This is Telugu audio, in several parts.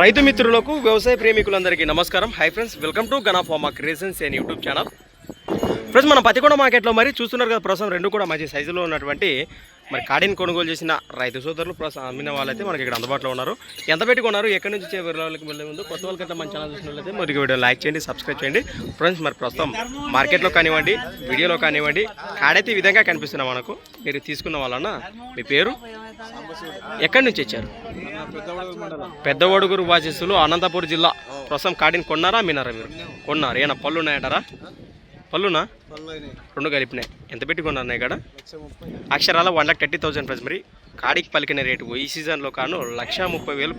రైతు మిత్రులకు వ్యవసాయ ప్రేమికులందరికీ నమస్కారం. Hi friends welcome to Gana farmer creations and YouTube channel friends మన పతికొండ మార్కెట్లో మరి చూస్తున్నారు కదా ప్రస్తుతం రెండు కూడా మంచి సైజులో ఉన్నటువంటి మరి కాడిని కొనుగోలు చేసిన రైతు సోదరులు ప్రస్తుతం అమ్మిన వాళ్ళైతే మనకి ఇక్కడ అందుబాటులో ఉన్నారు. ఎంత పెట్టి కొన్నారు? ఎక్కడి నుంచి వాళ్ళకి వెళ్ళే ముందు కొత్త వాళ్ళకంటే మన ఛానల్ చూసినట్లయితే మరి వీడియో లైక్ చేయండి సబ్స్క్రైబ్ చేయండి. ఫ్రెండ్స్ మరి ప్రస్తుతం మార్కెట్లో కానివ్వండి వీడియోలో కానివ్వండి కాడైతే ఈ విధంగా కనిపిస్తున్నాం మనకు. మీరు తీసుకున్న వాళ్ళన్న మీ పేరు? ఎక్కడి నుంచి వచ్చారు? పెద్ద ఒడుగురు వాసిస్తులు అనంతపురం జిల్లా. ప్రస్తుతం కాడిని కొన్నారా అమ్మినారా మీరు? కొన్నారు. ఏమైనా పళ్ళు ఉన్నాయంటారా? పళ్ళునా? రెండు కలిపినాయి. ఎంత పెట్టి కొన్నారు ఇక్కడ అక్షరాల one lakh thirty thousand price మరి. కాడికి పలికిన రేటు. ఈ సీజన్లో కాను లక్ష ముప్పై వేలు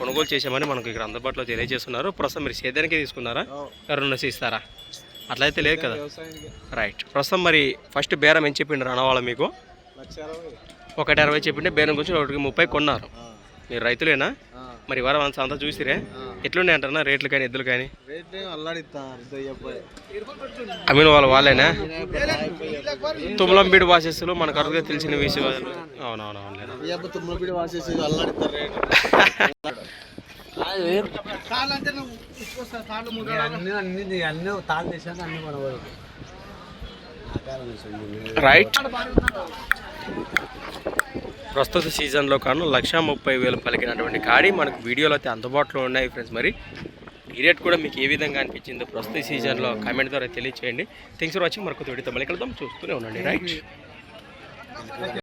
కొనుగోలు చేసామని మనకు ఇక్కడ అందుబాటులో తెలియజేస్తున్నారు. ప్రస్తుతం మీరు సేద్యానికి తీసుకున్నారా? ఎవరన్నా ఇస్తారా అట్లయితే లేదు కదా? రైట్. ప్రస్తుతం మరి ఫస్ట్ బేరం ఏం చెప్పిండ్రు అనవాళ్ళ మీకు? ఒకటి అరవై చెప్పింటే బేరం గురించి ఒకటికి ముప్పై కొన్నారు. మీరు రైతులేనా? మరి వారం అంత అంతా చూసిరే ఎట్లున్నాయి అంటారా రేట్లు కానీ ఎద్దులు కానీ? అమ్మిన వాళ్ళు వాళ్ళేనా? తుమ్మలంబీడు వాసెస్సులు మనకు అరుదుగా తెలిసిన అన్ని మనవాడు రైట్ ప్రస్తుత సీజన్లో కాను లక్ష ముప్పై వేలు పలికినటువంటి కాడి మనకు వీడియోలో అయితే అందుబాటులో ఉన్నాయి ఫ్రెండ్స్ మరి ఈ రేట్ కూడా మీకు ఏ విధంగా అనిపించిందో ప్రస్తుత సీజన్లో కామెంట్ ద్వారా తెలియచేయండి. థ్యాంక్స్ ఫర్ వాచింగ్ మరొక వీడియోతో మళ్ళీ కలుద్దాం. చూస్తూనే ఉండండి. రైట్